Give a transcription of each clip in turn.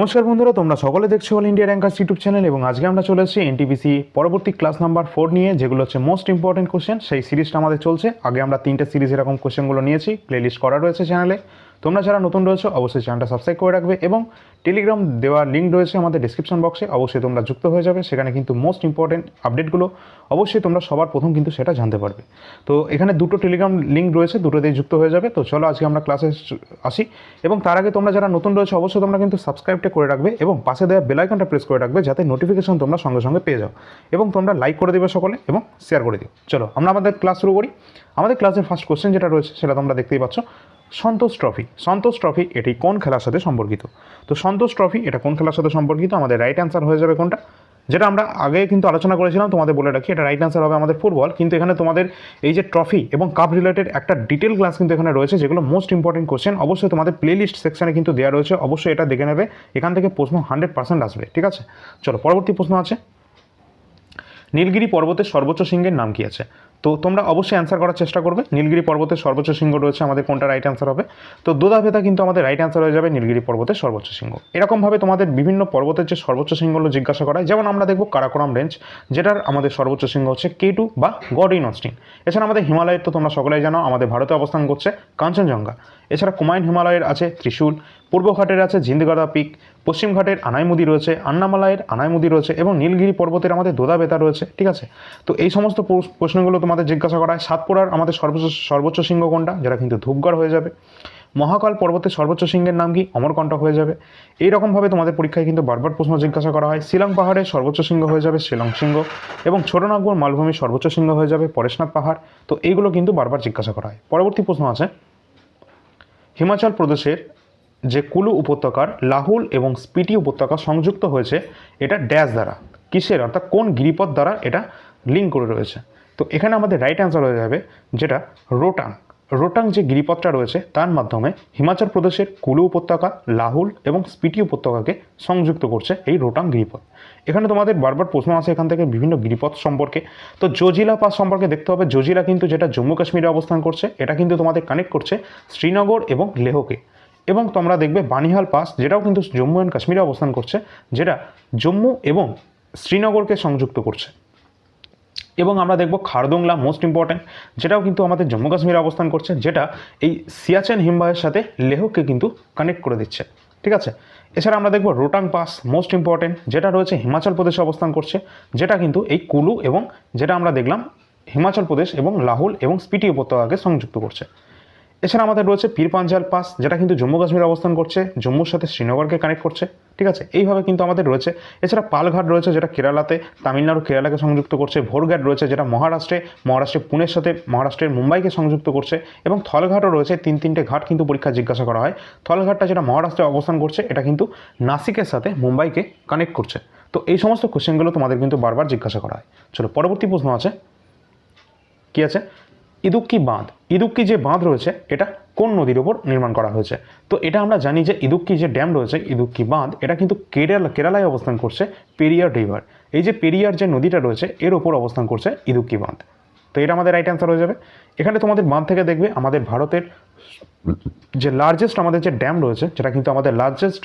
নমস্কার বন্ধুরা, তোমরা সকলে দেখছ all India rankers YouTube channel এবং আজকে আমরা চলে এসেছি এনটিপিসি পরবর্তী ক্লাস নাম্বার ফোর নিয়ে, যেগুলো হচ্ছে মোস্ট ইম্পর্টেন্ট কোশ্চেন সেই সিরিজটা আমাদের চলছে। আগে আমরা তিনটে সিরিজ এরকম কোশ্চেনগুলো নিয়েছি। প্লেলিস্ট করা রয়েছে চ্যানেলে তোমরা যারা নতুন রয়েছো, অবশ্যই চ্যানেলটা সাবস্ক্রাইব করে রাখবে এবং টেলিগ্রাম দেওয়ার লিঙ্ক রয়েছে আমাদের ডিসক্রিপশন বক্সে অবশ্যই তোমরা যুক্ত হয়ে যাবে। সেখানে কিন্তু মোস্ট ইম্পর্টেন্ট আপডেটগুলো অবশ্যই তোমরা সবার প্রথম কিন্তু সেটা জানতে পারবে। তো এখানে দুটো টেলিগ্রাম লিঙ্ক রয়েছে, দুটোতেই যুক্ত হয়ে যাবে। তো চলো আজকে আমরা ক্লাসে আসি। এবং তার আগে তোমরা যারা নতুন রয়েছে, অবশ্যই তোমরা কিন্তু সাবস্ক্রাইবটা করে রাখবে এবং পাশে দেওয়া বেলাইকনটা প্রেস করে রাখবে যাতে নোটিফিকেশন তোমরা সঙ্গে সঙ্গে পেয়ে যাও। এবং তোমরা লাইক করে দেবে সকলে এবং শেয়ার করে দিও। চলো আমরা আমাদের ক্লাস শুরু করি। আমাদের ক্লাসের ফার্স্ট কোশ্চেন যেটা রয়েছে, সেটা তোমরা দেখতেই পাচ্ছ। সন্তোষ ট্রফি। সন্তোষ ট্রফি এটি কোন খেলার সাথে সম্পর্কিত? তো সন্তোষ ট্রফি এটা কোন খেলার সাথে সম্পর্কিত? আমাদের রাইট অ্যান্সার হয়ে যাবে কোনটা? যেটা আমরা আগে কিন্তু আলোচনা করেছিলাম, তোমাদের বলে রাখি, এটা রাইট অ্যান্সার হবে আমাদের ফুটবল কিন্তু এখানে তোমাদের এই যে ট্রফি এবং কাপ রিলেটেড একটা ডিটেল ক্লাস কিন্তু এখানে রয়েছে, যেগুলো মোস্ট ইম্পর্টেন্ট কোশ্চেন অবশ্যই তোমাদের প্লেলিস্ট সেকশনে কিন্তু দেওয়া রয়েছে, অবশ্যই এটা দেখে নেবে, এখান থেকে প্রশ্ন হান্ড্রেড পার্সেন্ট আসবে, ঠিক আছে? চলো, পরবর্তী প্রশ্ন আছে। নীলগিরি পর্বতের সর্বোচ্চ শৃঙ্গের নাম কি আছে? তো তোমরা অবশ্যই অ্যান্সার করার চেষ্টা করবে। নীলগিরি পর্বতের সর্বোচ্চ শৃঙ্গ রয়েছে, আমাদের কোনটা রাইট অ্যান্সার হবে? তো দোদা দোদাভেদা কিন্তু আমাদের রাইট অ্যান্সার হয়ে যাবে নীলগিরি পর্বতের সর্বোচ্চ শৃঙ্গ। এরকমভাবে তোমাদের বিভিন্ন পর্বতের যে সর্বোচ্চ শৃঙ্গগুলো জিজ্ঞাসা করা হয় যেমন আমরা দেখব কারাকোরাম রেঞ্জ, যেটার আমাদের সর্বোচ্চ শৃঙ্গ হচ্ছে কে টু বা গড ইন অস্টিন এছাড়া আমাদের হিমালয়ের তো তোমরা সকলেই জানো, আমাদের ভারতে অবস্থান করছে কাঞ্চনজঙ্ঘা। এছাড়া কুমায়ুন হিমালয়ের আছে ত্রিশূল পূর্বঘাটের আছে জিন্দগড়া পিক পশ্চিমঘাটের আনাইমুদি রয়েছে আন্নামালায়ের আনাইমুদি রয়েছে এবং নীলগিরি পর্বতের আমাদের দোদা বেতা রয়েছে, ঠিক আছে? তো এই সমস্ত প্রশ্নগুলো তোমাদের জিজ্ঞাসা করা হয়। সাতপুরার আমাদের সর্বোচ্চ সর্বোচ্চ শৃঙ্গ কোনটা? যেটা কিন্তু ধূপগড় হয়ে যাবে। মহাকাল পর্বতের সর্বোচ্চ শৃঙ্গের নাম কি? অমরকণ্টক হয়ে যাবে। এইরকমভাবে তোমাদের পরীক্ষায় কিন্তু বারবার প্রশ্ন জিজ্ঞাসা করা হয়। শিলং পাহাড়ের সর্বোচ্চ শৃঙ্গ হয়ে যাবে শিলং শৃঙ্গ এবং ছোটনাগপুর মালভূমির সর্বোচ্চ শৃঙ্গ হয়ে যাবে পরেশনাথ পাহাড়। তো এইগুলো কিন্তু বারবার জিজ্ঞাসা করা হয়। পরবর্তী প্রশ্ন আছে। হিমাচল প্রদেশের যে কুলু উপত্যকার লাহুল এবং স্পিটি উপত্যকা সংযুক্ত হয়েছে, এটা ড্যাশ দ্বারা। কিসের? অর্থাৎ কোন গিরিপথ দ্বারা এটা লিঙ্ক করে রয়েছে। তো এখানে আমাদের রাইট অ্যান্সার হয়ে যাবে, যেটা রোটাং। রোটাং যে গিরিপথটা রয়েছে, তার মাধ্যমে হিমাচল প্রদেশের কুলু উপত্যকা, লাহুল এবং স্পিটি উপত্যকাকে সংযুক্ত করছে এই রোটাং গিরিপথ। এখানে তোমাদের বারবার প্রশ্ন আছে এখান থেকে বিভিন্ন গিরিপথ সম্পর্কে। তো জজিলা পাস সম্পর্কে দেখতে হবে, জজিলা কিন্তু যেটা জম্মু কাশ্মীরে অবস্থান করছে, এটা কিন্তু তোমাদের কানেক্ট করছে শ্রীনগর এবং লেহকে। এবং তোমরা দেখবে বানিহাল পাস, যেটাও কিন্তু জম্মু অ্যান্ড কাশ্মীরে অবস্থান করছে, যেটা জম্মু এবং শ্রীনগরকে সংযুক্ত করছে। এবং আমরা দেখব খারদোংলা মোস্ট ইম্পর্ট্যান্ট যেটাও কিন্তু আমাদের জম্মু কাশ্মীরে অবস্থান করছে, যেটা এই সিয়াচেন হিমবাহের সাথে লেহকে কিন্তু কানেক্ট করে দিচ্ছে। ঠিক আছে? এছাড়া আমরা দেখব রোটাং পাস মোস্ট ইম্পর্ট্যান্ট যেটা রয়েছে হিমাচল প্রদেশে অবস্থান করছে, যেটা কিন্তু এই কুলু এবং যেটা আমরা দেখলাম হিমাচল প্রদেশ এবং লাহুল এবং স্পিটি উপত্যকাকে সংযুক্ত করছে। এছাড়া আমাদের রয়েছে পীর পাঞ্জাল পাস, যেটা কিন্তু জম্মু কাশ্মীরে অবস্থান করছে, জম্মুর সাথে শ্রীনগরকে কানেক্ট করছে, ঠিক আছে? এইভাবে কিন্তু আমাদের রয়েছে। এছাড়া পালঘাট রয়েছে, যেটা কেরালাতে, তামিলনাড়ু কেরালাকে সংযুক্ত করছে, ভোরঘাট রয়েছে, যেটা মহারাষ্ট্রে মহারাষ্ট্রের পুনের সাথে মহারাষ্ট্রের মুম্বাইকে সংযুক্ত করছে, এবং থলঘাটও রয়েছে, তিন তিনটে ঘাট কিন্তু পরীক্ষা জিজ্ঞাসা করা হয়। থলঘাটটা যেটা মহারাষ্ট্রে অবস্থান করছে, এটা কিন্তু নাসিকের সাথে মুম্বাইকে কানেক্ট করছে। তো এই সমস্ত কোশ্চেনগুলো তোমাদের কিন্তু বারবার জিজ্ঞাসা করা হয়। চলো, পরবর্তী প্রশ্ন আছে। কি আছে? ইদুক্কি বাঁধ? ইদুক্কি যে বাঁধ রয়েছে, এটা কোন নদীর ওপর নির্মাণ করা হয়েছে? তো এটা আমরা জানি যে ইদুক্কি যে ড্যাম রয়েছে ইদুক্কি বাঁধ, এটা কিন্তু কেরালা, কেরালায় অবস্থান করছে পেরিয়ার রিভার। এই যে পেরিয়ার যে নদীটা রয়েছে, এর ওপর অবস্থান করছে ইদুক্কি বাঁধ। তো এটা আমাদের রাইট অ্যান্সার হয়ে যাবে। এখানে তোমাদের বাঁধ থেকে দেখবে আমাদের ভারতের যে লার্জেস্ট আমাদের যে ড্যাম রয়েছে, যেটা কিন্তু আমাদের লার্জেস্ট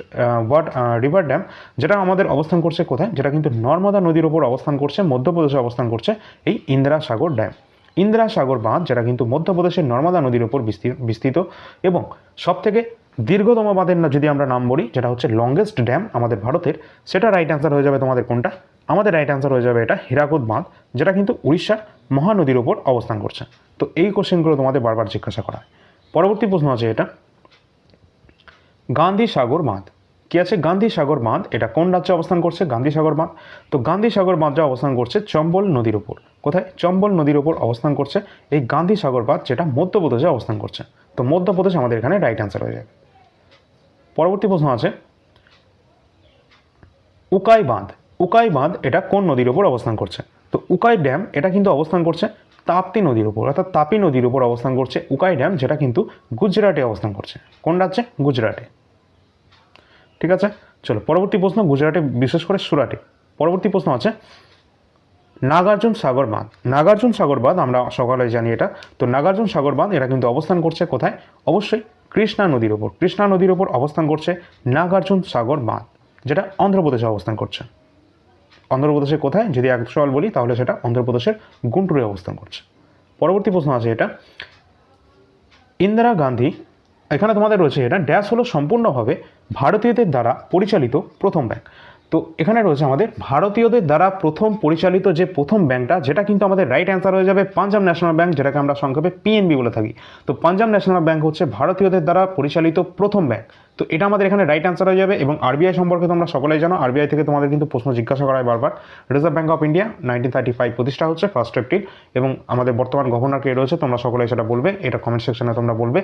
ওয়ার্ড রিভার ড্যাম যেটা আমাদের অবস্থান করছে কোথায়? যেটা কিন্তু নর্মদা নদীর ওপর অবস্থান করছে, মধ্যপ্রদেশে অবস্থান করছে এই ইন্দিরা সাগর ড্যাম ইন্দিরা সাগর বাঁধ, যেটা কিন্তু মধ্যপ্রদেশের নর্মদা নদীর বিস্তি- বিস্তৃত এবং সবথেকে দীর্ঘতম বাঁধের যদি আমরা নাম বলি, যেটা হচ্ছে লংগেস্ট ড্যাম আমাদের ভারতের, সেটা রাইট অ্যান্সার হয়ে যাবে তোমাদের কোনটা? আমাদের রাইট অ্যান্সার হয়ে যাবে এটা হীরাকুদ বাঁধ, যেটা কিন্তু উড়িষ্যার মহানদীর ওপর অবস্থান করছে। তো এই কোশ্চেনগুলো তোমাদের বারবার জিজ্ঞাসা করা হয়। পরবর্তী প্রশ্ন আছে এটা। গান্ধী সাগর বাঁধ কি আছে? গান্ধী সাগর বাঁধ। এটা কোন রাজ্যে অবস্থান করছে? গান্ধী সাগর বাঁধ। তো গান্ধী সাগর বাঁধটা অবস্থান করছে চম্বল নদীর ওপর কোথায়? চম্বল নদীর ওপর অবস্থান করছে এই গান্ধী সাগর বাঁধ, যেটা মধ্যপ্রদেশে অবস্থান করছে। তো মধ্যপ্রদেশ আমাদের এখানে রাইট অ্যান্সার হয়ে যাবে। পরবর্তী প্রশ্ন আছে। উকাই বাঁধ। উকাই বাঁধ এটা কোন নদীর ওপর অবস্থান করছে? তো উকাই ড্যাম এটা কিন্তু অবস্থান করছে তাপ্তি নদীর উপর। অর্থাৎ তাপি নদীর উপর অবস্থান করছে উকাই ড্যাম, যেটা কিন্তু গুজরাটে অবস্থান করছে। কোন রাজ্যে? গুজরাটে। ঠিক আছে? চলো, পরবর্তী প্রশ্ন গুজরাটে, বিশেষ করে সুরাটে। পরবর্তী প্রশ্ন আছে, নাগার্জুন সাগর বাঁধ। নাগার্জুন সাগর বাঁধ, আমরা সকালে জানি এটা। তো নাগার্জুন সাগর বাঁধ এটা কিন্তু অবস্থান করছে কোথায়? অবশ্যই কৃষ্ণা নদীর ওপর। কৃষ্ণা নদীর ওপর অবস্থান করছে নাগার্জুন সাগর বাঁধ, যেটা অন্ধ্রপ্রদেশে অবস্থান করছে। অন্ধ্রপ্রদেশে কোথায়? যদি এক সওয়াল বলি, তাহলে সেটা অন্ধ্রপ্রদেশের গুন্টুরে অবস্থান করছে। পরবর্তী প্রশ্ন আছে এটা, ইন্দিরা গান্ধী এখানে তোমাদের রয়েছে এটা। ড্যাশ হলো সম্পূর্ণভাবে ভারতীয়দের দ্বারা পরিচালিত প্রথম ব্যাংক তো এখানে রয়েছে আমাদের ভারতীয়দের দ্বারা প্রথম পরিচালিত যে প্রথম ব্যাংকটা যেটা কিন্তু আমাদের রাইট অ্যান্সার হয়ে যাবে পাঞ্জাব ন্যাশনাল ব্যাংক যেটাকে আমরা সংক্ষেপে পিএনবি বলে থাকি। তো পাঞ্জাব ন্যাশনাল ব্যাংক হচ্ছে ভারতীয়দের দ্বারা পরিচালিত প্রথম ব্যাংক তো এটা আমাদের এখানে রাইট অ্যান্সার হয়ে যাবে এবং আরবিআই সম্পর্কে তোমরা সকলেই জানো। আরবিআই থেকে তোমাদের কিন্তু প্রশ্ন জিজ্ঞাসা করা হয় বারবার। Reserve Bank of India nineteen thirty five প্রতিষ্ঠা হচ্ছে ফার্স্ট এপ্রিল এবং আমাদের বর্তমান গভর্নর কে রয়েছে, তোমরা সকলেই সেটা বলবে, এটা কমেন্ট সেকশনে তোমরা বলবে।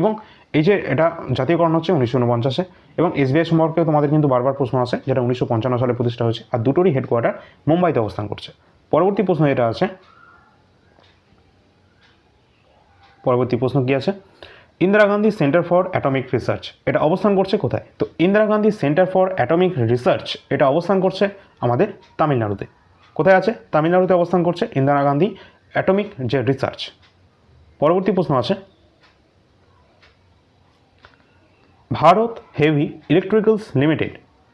এবং এই যে এটা জাতীয়করণ হচ্ছে উনিশশো উনপঞ্চাশে এবং এসবিআই সম্পর্কে তোমাদের কিন্তু বারবার প্রশ্ন আছে, যেটা উনিশশো পঞ্চান্ন সালে প্রতিষ্ঠা হয়েছে আর দুটোরই হেডকোয়ার্টার মুম্বাইতে অবস্থান করছে। পরবর্তী প্রশ্ন এটা আছে, পরবর্তী প্রশ্ন কি আছে? Indira Gandhi Centre for Atomic Research এটা অবস্থান করছে কোথায়? তো Indira Gandhi Centre for Atomic Research এটা অবস্থান করছে আমাদের তামিলনাড়ুতে। কোথায় আছে? তামিলনাড়ুতে অবস্থান করছে ইন্দিরা গান্ধী অ্যাটমিক যে রিসার্চ পরবর্তী প্রশ্ন আছে ভারত হেভি ইলেকট্রিক্যালস লিমিটেড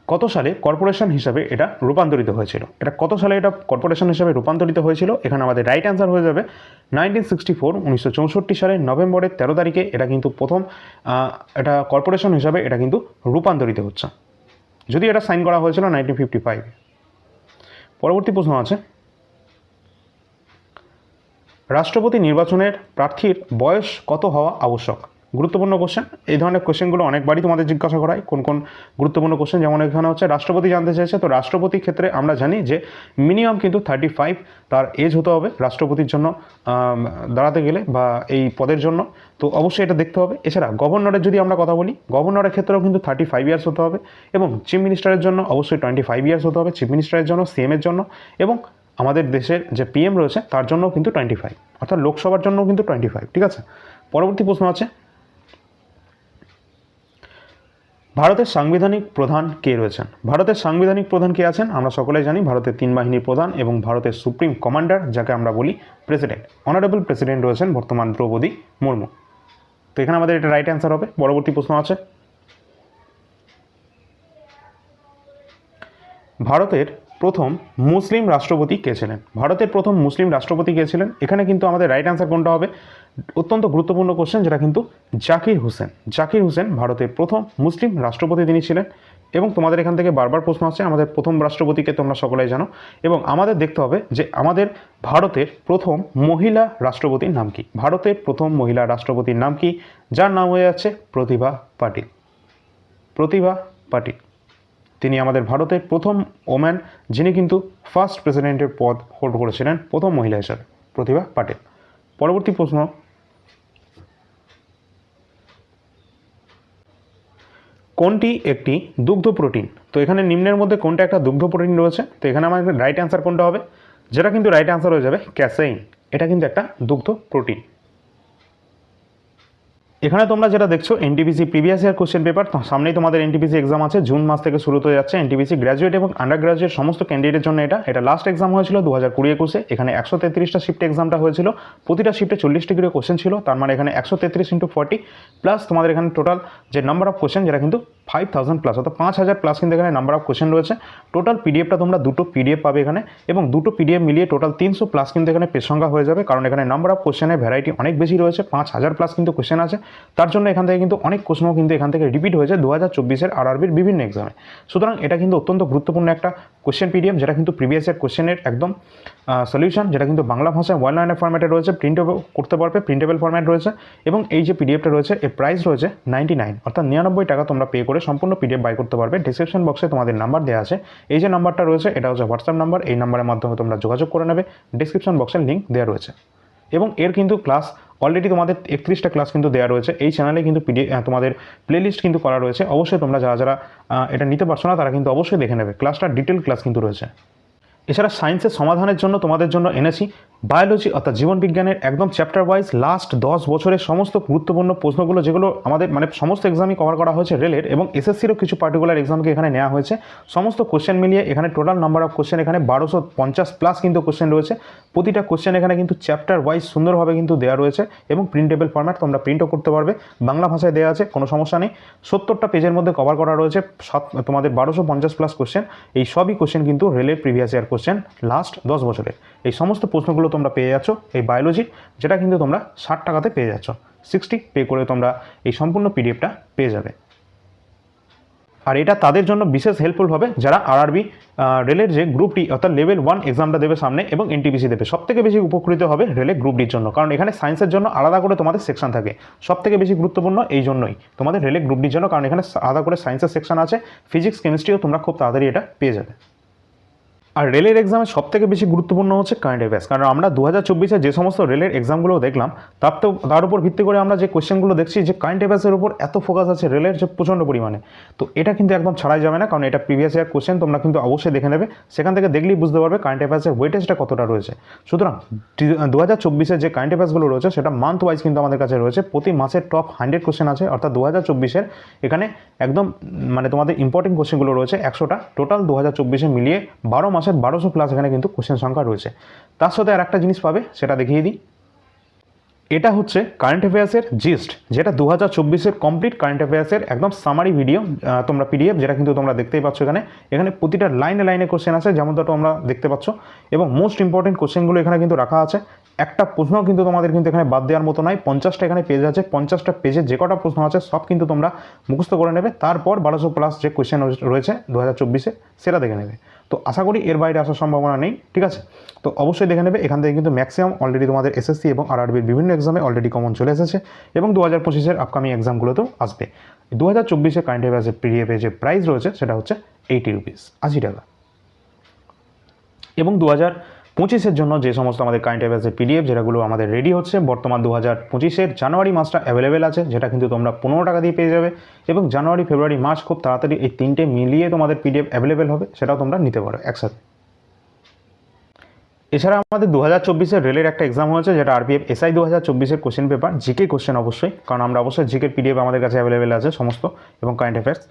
কত সালে কর্পোরেশন হিসাবে এটা রূপান্তরিত হয়েছিল? এটা কত সালে এটা কর্পোরেশন হিসাবে রূপান্তরিত হয়েছিল? এখানে আমাদের রাইট অ্যান্সার হয়ে যাবে। নাইনটিন সিক্সটি ফোর উনিশশো চৌষট্টি সালের নভেম্বরের তেরো তারিখে এটা কিন্তু প্রথম এটা কর্পোরেশন হিসাবে এটা কিন্তু রূপান্তরিত হচ্ছে। যদি এটা সাইন করা হয়েছিল নাইনটিন ফিফটি ফাইভে পরবর্তী প্রশ্ন আছে। রাষ্ট্রপতি নির্বাচনের প্রার্থীর বয়স কত হওয়া আবশ্যক? গুরুত্বপূর্ণ কোশ্চেন এই ধরনের কোশ্চেনগুলো অনেকবারই তোমাদের জিজ্ঞাসা করা হয়, কোন কোন গুরুত্বপূর্ণ কোশ্চেন যেমন এখানে হচ্ছে রাষ্ট্রপতি জানতে চাইছে তো রাষ্ট্রপতির ক্ষেত্রে আমরা জানি যে মিনিমাম কিন্তু থার্টি ফাইভ তার এজ হতে হবে রাষ্ট্রপতির জন্য দাঁড়াতে গেলে বা এই পদের জন্য। তো অবশ্যই এটা দেখতে হবে। এছাড়া গভর্নরের যদি আমরা কথা বলি গভর্নরের ক্ষেত্রেও কিন্তু থার্টি ফাইভ ইয়ার্স হতে হবে এবং চিফ মিনিস্টারের জন্য অবশ্যই টোয়েন্টি ফাইভ ইয়ার্স হতে হবে চিফ মিনিস্টারের জন্য সিএমের জন্য এবং আমাদের দেশের যে পিএম রয়েছে তার জন্যও কিন্তু টোয়েন্টি ফাইভ অর্থাৎ লোকসভার জন্যও কিন্তু টোয়েন্টি ফাইভ ঠিক আছে? পরবর্তী প্রশ্ন আছে ভারতের সাংবিধানিক প্রধান কে রয়েছেন? ভারতের সাংবিধানিক প্রধান কে আছেন? আমরা সকলেই জানি ভারতের তিন বাহিনীর প্রধান এবং ভারতের সুপ্রিম কমান্ডার, যাকে আমরা বলি প্রেসিডেন্ট। অনারেবল প্রেসিডেন্ট রয়েছেন বর্তমান দ্রৌপদী মুর্মু। তো এখানে আমাদের এটা রাইট অ্যান্সার হবে। পরবর্তী প্রশ্ন আছে। ভারতের প্রথম মুসলিম রাষ্ট্রপতি কে ছিলেন? ভারতের প্রথম মুসলিম রাষ্ট্রপতি কে ছিলেন? এখানে কিন্তু আমাদের রাইট অ্যান্সার কোনটা হবে? অত্যন্ত গুরুত্বপূর্ণ কোশ্চেন যেটা কিন্তু জাকির হোসেন। জাকির হোসেন ভারতের প্রথম মুসলিম রাষ্ট্রপতি তিনি ছিলেন এবং তোমাদের এখান থেকে বারবার প্রশ্ন আসছে, আমাদের প্রথম রাষ্ট্রপতিকে তোমরা সকলেই জানো। এবং আমাদের দেখতে হবে যে আমাদের ভারতের প্রথম মহিলা রাষ্ট্রপতির নাম কি? ভারতের প্রথম মহিলা রাষ্ট্রপতির নাম কি? যার নাম হয়ে যাচ্ছে প্রতিভা পাটিল। প্রতিভা পাটিল। তিনি আমাদের ভারতের প্রথম ওম্যান, যিনি কিন্তু ফার্স্ট প্রেসিডেন্টের পদ হোল্ড করেছিলেন, প্রথম মহিলা হিসাবে, প্রতিভা পাটেল। পরবর্তী প্রশ্ন। কোনটি একটি দুগ্ধ প্রোটিন তো এখানে নিম্নের মধ্যে কোনটা একটা দুগ্ধ প্রোটিন রয়েছে? তো এখানে আমার রাইট অ্যান্সার কোনটা হবে? যেটা কিন্তু রাইট অ্যান্সার হয়ে যাবে ক্যাসেইন এটা কিন্তু একটা দুগ্ধ প্রোটিন এখানে তোমরা যেটা দেখছ NTPC previous year question paper সামনেই তোমাদের এনটিপিসি এক্সাম আছে, জুন মাস থেকে শুরু হয়ে যাচ্ছে এনটিপিসি গ্র্যাজুয়েট এবং আন্ডার গ্র্যাজুয়েট সমস্ত ক্যান্ডিডেটের জন্য এটা। এটা লাস্ট এক্সাম হয়েছিল দু হাজার কুড়ি একুশে, এখানে একশো তেত্রিশটা শিফট এক্সামটা হয়েছিল, প্রতিটা শিফটে চল্লিশ ডিগ্রি কোশ্চেন ছিল, তার মানে এখানে একশো তেত্রিশ ইন্টু ফর্টি প্লাস তোমাদের এখানে টোটাল যে নাম্বার অফ কোশ্চেন যেটা কিন্তু ফাইভ থাউজেন্ড প্লাস অর্থাৎ পাঁচ হাজার প্লাস কিন্তু এখানে নাম্বার অফ কোশ্চেন রয়েছে। টোটাল পিডিএফটা তোমরা দুটো পিডিএফ পাবে এখানে এবং দুটো পিডিএফ মিলিয়ে টোটাল তিনশো প্লাস কিন্তু এখানে সংখ্যা হয়ে যাবে, কারণ এখানে নাম্বার অফ কোশ্চেনের ভ্যারাইটি অনেক বেশি রয়েছে, পাঁচ হাজার প্লাস কিন্তু কোশ্চেন আছে। তার জন্য এখান থেকে কিন্তু অনেক প্রশ্নও কিন্তু এখান থেকে রিপিট হয়েছে দু হাজার চব্বিশের আরআরবির বিভিন্ন এক্সামে সুতরাং এটা কিন্তু অত্যন্ত গুরুত্বপূর্ণ একটা কোশ্চেন পিডিএফ যেটা কিন্তু প্রিভিয়াস ইয়ার কোশ্চেনের একদম সলিউশন যেটা কিন্তু বাংলা ভাষায় ওয়ান লাইনের ফর্ম্যাটে রয়েছে প্রিন্ট করতে পারবে প্রিন্টেবল ফর্ম্যাট রয়েছে, এবং এই যে পিডিএফটা রয়েছে, এর প্রাইস রয়েছে নাইনটি নাইন অর্থাৎ নিরানব্বই টাকা তোমরা পে করে সম্পূর্ণ পিডিএফ বাই করতে পারবে। ডিসক্রিপশন বক্সে তোমাদের নাম্বার দেওয়া আছে। এই যে নাম্বারটা রয়েছে, এটা হচ্ছে হোয়াটসঅ্যাপ নাম্বার এই নাম্বারের মাধ্যমে তোমরা যোগাযোগ করে নেবে। ডিসক্রিপশন বক্সের লিঙ্ক দেওয়া রয়েছে। এবং এর কিন্তু ক্লাস অলরেডি তোমাদের একত্রিশটা ক্লাস কিন্তু দেওয়া রয়েছে। এই চ্যানেলে কিন্তু পিডি তোমাদের প্লেলিস্ট কিন্তু করা রয়েছে। অবশ্যই তোমরা যারা যারা এটা নিতে পারছ না, তারা কিন্তু অবশ্যই দেখে নেবে। ক্লাসটা ডিটেল ক্লাস কিন্তু রয়েছে। এছাড়া সায়েন্সের সমাধানের জন্য তোমাদের জন্য এনেছি বায়োলজি অর্থাৎ জীবনবিজ্ঞানের একদম চ্যাপ্টার ওয়াইজ লাস্ট দশ বছরের সমস্ত গুরুত্বপূর্ণ প্রশ্নগুলো, যেগুলো আমাদের মানে সমস্ত এক্সামই কভার করা হয়েছে রেলের এবং এসএসসিরও কিছু পার্টিকুলার এক্সামকে এখানে নেওয়া হয়েছে। সমস্ত কোশ্চেন মিলিয়ে এখানে টোটাল নাম্বার অফ কোশ্চেন এখানে বারোশো পঞ্চাশ প্লাস কিন্তু কোশ্চেন রয়েছে। প্রতিটা কোশ্চেন এখানে কিন্তু চ্যাপ্টার ওয়াইজ সুন্দরভাবে কিন্তু দেওয়া রয়েছে এবং প্রিন্টেবল ফরম্যাট তোমরা প্রিন্টও করতে পারবে। বাংলা ভাষায় দেওয়া আছে, কোনো সমস্যা নেই। সত্তরটা পেজের মধ্যে কভার করা রয়েছে, সাত তোমাদের বারোশো পঞ্চাশ প্লাস কোশ্চেন এই সবই কোশ্চেন কিন্তু রেলের প্রিভিয়াস ইয়ার কোশ্চেন লাস্ট দশ বছরের। এই সমস্ত প্রশ্নগুলো তোমরা পেয়ে যাচ্ছ এই বায়োলজির যেটা কিন্তু তোমরা ষাট টাকাতে পেয়ে যাচ্ছ। সিক্সটি পে করে তোমরা এই সম্পূর্ণ পিডিএফটা পেয়ে যাবে। আর এটা তাদের জন্য বিশেষ হেল্পফুল হবে যারা আর আরআরবি রেলের যে গ্রুপ ডি অর্থাৎ লেভেল ওয়ান এক্সামটা দেবে সামনে এবং এনটিপিসি দেবে। সব থেকে বেশি উপকৃত হবে রেলের গ্রুপ ডির জন্য। কারণ এখানে সায়েন্সের জন্য আলাদা করে তোমাদের সেকশন থাকে। সব থেকে বেশি গুরুত্বপূর্ণ এই জন্যই তোমাদের রেলের গ্রুপ ডির জন্য। কারণ এখানে আলাদা করে সায়েন্সের সেকশন আছে ফিজিক্স কেমিস্ট্রিও তোমরা খুব তাড়াতাড়ি এটা পেয়ে যাবে। আর রেলের এক্সামে সব থেকে বেশি গুরুত্বপূর্ণ হচ্ছে কারেন্ট অ্যাফেয়ার্স কারণ আমরা দু হাজার চব্বিশে যে সমস্ত রেলের এক্সামগুলো দেখলাম, তার তো তার উপর ভিত্তি করে আমরা যে কোয়েশ্চেনগুলো দেখছি, যে কারেন্ট অ্যাফেয়ার্সের উপর এত ফোকাস আছে রেলের যে প্রচণ্ড পরিমাণে। তো এটা কিন্তু একদম ছাড়াই যাবে না, কারণ এটা প্রিভিয়াস ইয়ার কোয়েশ্চেন তোমরা কিন্তু অবশ্যই দেখে নেবে। সেখান থেকে দেখলেই বুঝতে পারবে কারেন্ট অ্যাফেয়ার্সের ওয়েটেজটা কতটা রয়েছে। সুতরাং দু হাজার চব্বিশে যে কারেন্ট অ্যাফেয়ার্সগুলো রয়েছে, সেটা মান্থ ওয়াইজ কিন্তু আমাদের কাছে রয়েছে। প্রতি মাসের টপ হান্ড্রেড কোয়েশ্চেন আছে, অর্থাৎ দু হাজার চব্বিশের এখানে একদম মানে তোমাদের ইম্পর্টেন্ট কোয়েশ্চেনগুলো রয়েছে একশোটা। টোটাল দু হাজার চব্বিশে মিলিয়ে বারো মাসের বারোশো প্লাস এখানে কিন্তু কোশ্চেন সংখ্যা রয়েছে। তার সাথে আর একটা জিনিস পাবে, সেটা দেখিয়ে দিই। এটা হচ্ছে কারেন্ট অ্যাফেয়ার্সের জিস্ট যেটা দু হাজার চব্বিশের কমপ্লিট কারেন্ট অ্যাফেয়ার্সের একদম সামারি ভিডিও তোমরা পিডিএফ যেটা কিন্তু তোমরা দেখতেই পাচ্ছ এখানে। এখানে প্রতিটা লাইনে লাইনে কোশ্চেন আছে যেমনটা তোমরা দেখতে পাচ্ছ। এবং মোস্ট ইম্পর্টেন্ট কোশ্চেনগুলো এখানে কিন্তু রাখা আছে। একটা প্রশ্ন কিন্তু তোমাদের কিন্তু এখানে বাদ দেওয়ার মতো নয়। পঞ্চাশটা এখানে পেজ আছে, পঞ্চাশটা পেজে যে কটা প্রশ্ন আছে, সব কিন্তু তোমরা মুখস্থ করে নেবে। তারপর বারোশো প্লাস যে কোয়েশ্চেন রয়েছে দু হাজার চব্বিশে, সেটা দেখে নেবে। তো আশা করি এর বাইরে আসার সম্ভাবনা নেই, ঠিক আছে? তো অবশ্যই দেখে নেবে, এখান থেকে কিন্তু ম্যাক্সিমাম অলরেডি তোমাদের এসএসসি এবং আরআরবির বিভিন্ন এক্সামে অলরেডি কমন চলে এসেছে এবং দু হাজার পঁচিশের আপকামিং এক্সামগুলোতেও আসবে। দু হাজার চব্বিশে কারেন্ট অ্যাফেয়ার্সের পিডিএফে যে প্রাইস রয়েছে, সেটা হচ্ছে এইটি রুপিস আশি টাকা। এবং দু হাজার পঁচিশের জন্য যে সমস্ত আমাদের কারেন্ট অ্যাফেয়ার্সের পিডিএফ যেটাগুলো আমাদের রেডি হচ্ছে, বর্তমান দু হাজার পঁচিশের জানুয়ারি মাসটা অ্যাভেলেবেল আছে, যেটা কিন্তু তোমরা পনেরো টাকা দিয়ে পেয়ে যাবে এবং জানুয়ারি ফেব্রুয়ারি মার্চ খুব তাড়াতাড়ি এই তিনটে মিলিয়ে তোমাদের পিডিএফ অ্যাভেলেবেল হবে, সেটাও তোমরা নিতে পারো একসাথে। এছাড়া আমাদের দু হাজার চব্বিশের রেলের একটা এক্সাম হয়েছে, যেটা আরপিএফ এসআই দু হাজার চব্বিশের কোশ্চেন পেপার জিকে কোশ্চেন অবশ্যই, কারণ আমরা অবশ্যই জিকের পিডিএফ আমাদের কাছে অ্যাভেলেবেল আছে সমস্ত এবং কারেন্ট অ্যাফেয়ার্স